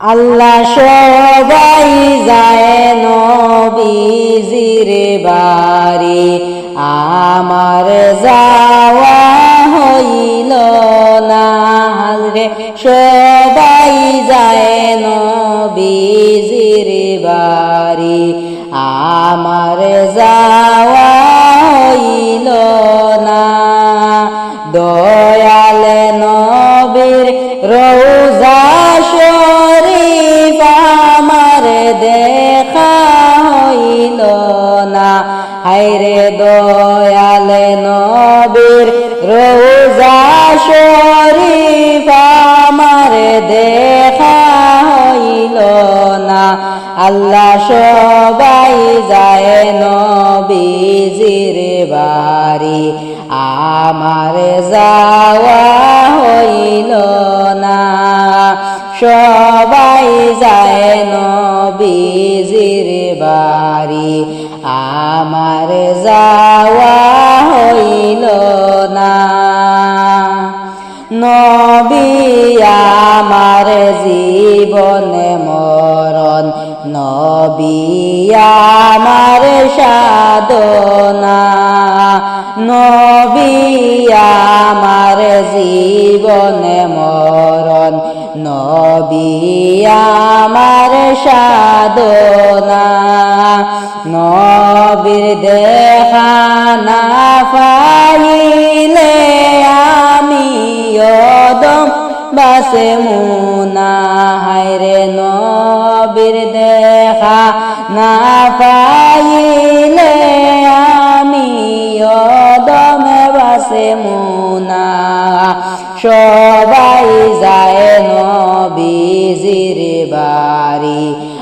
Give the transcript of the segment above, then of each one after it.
আল্লাহ সবাই যায় নবীজির বাড়ি। আমার যাওয়া হইল না। রে সবাই যায় নবীজির বাড়ি। আমার যাওয়া হাইরে দয়াল নবীর রোজা শরীফ আমার দেখা হইল না। আল্লাহ সবাই যায় নবীজির বাড়ি। আমার যাওয়া হইল না। সবাই যায় বাড়ি আমার যাওয়া হইল না। নবী আমার জীবনে মরণ, নবী আমার সাধনা। নবী আমার জীবনে মরণ, নবী আমার সাধনা। নবীর দেখা না পাইলে আমি অদম বাসে মুনা। হায়রে নবীর দেখা না পাইলে আমি অদম বাসে মুনা। সবাই যায় নবীজির বাড়ি।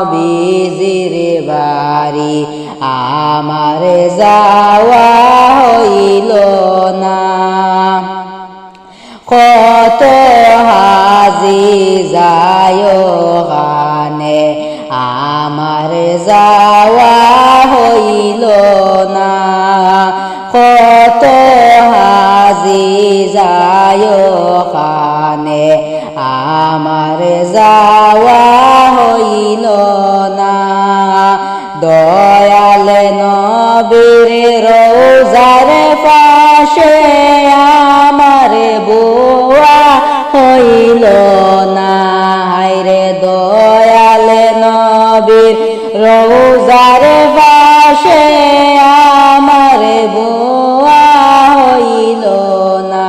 নবীজির বাড়ি। আমার যাওয়া হইল না। কত হাজি যায় গানে, আমার যাওয়া হইল না। কত হাজি যায় খানে আমার হইল না দয়াল নবীর রোজার পাশে আমার বুয়া হইল না। হায়রে দয়াল নবীর রোজার পাশে আমার বুয়া হইল না।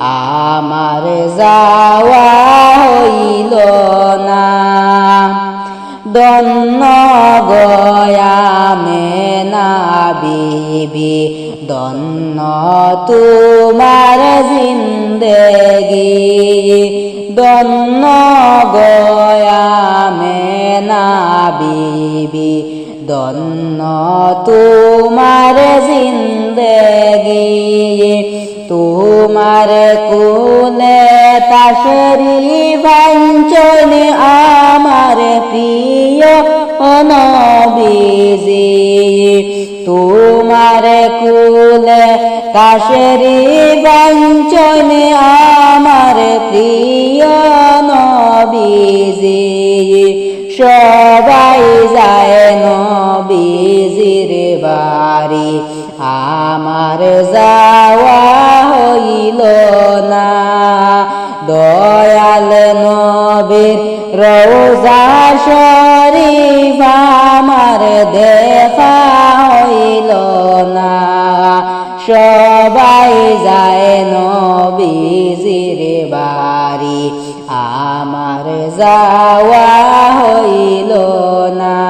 আমার যাওয়া হইল না। দন্ন গয়ামে না বিবি, দন্ন তোমার জিন্দেগি। দন্ন গয়ামে না বিবি, দন্ন তোমার জিন্দেগি। তোমার কোলে তাসরি বাঞ্চন আমার প্রিয় নবীজি তোমার কুলে কাশেরি বাঞ্চন বাড়ি, আমার যাওয়া হইল না। দয়াল নবীর রোজা শরীফ আমার দেখা হইল না। সবাই যায় নবীজির বাড়ি, আমার যাওয়া হইল না।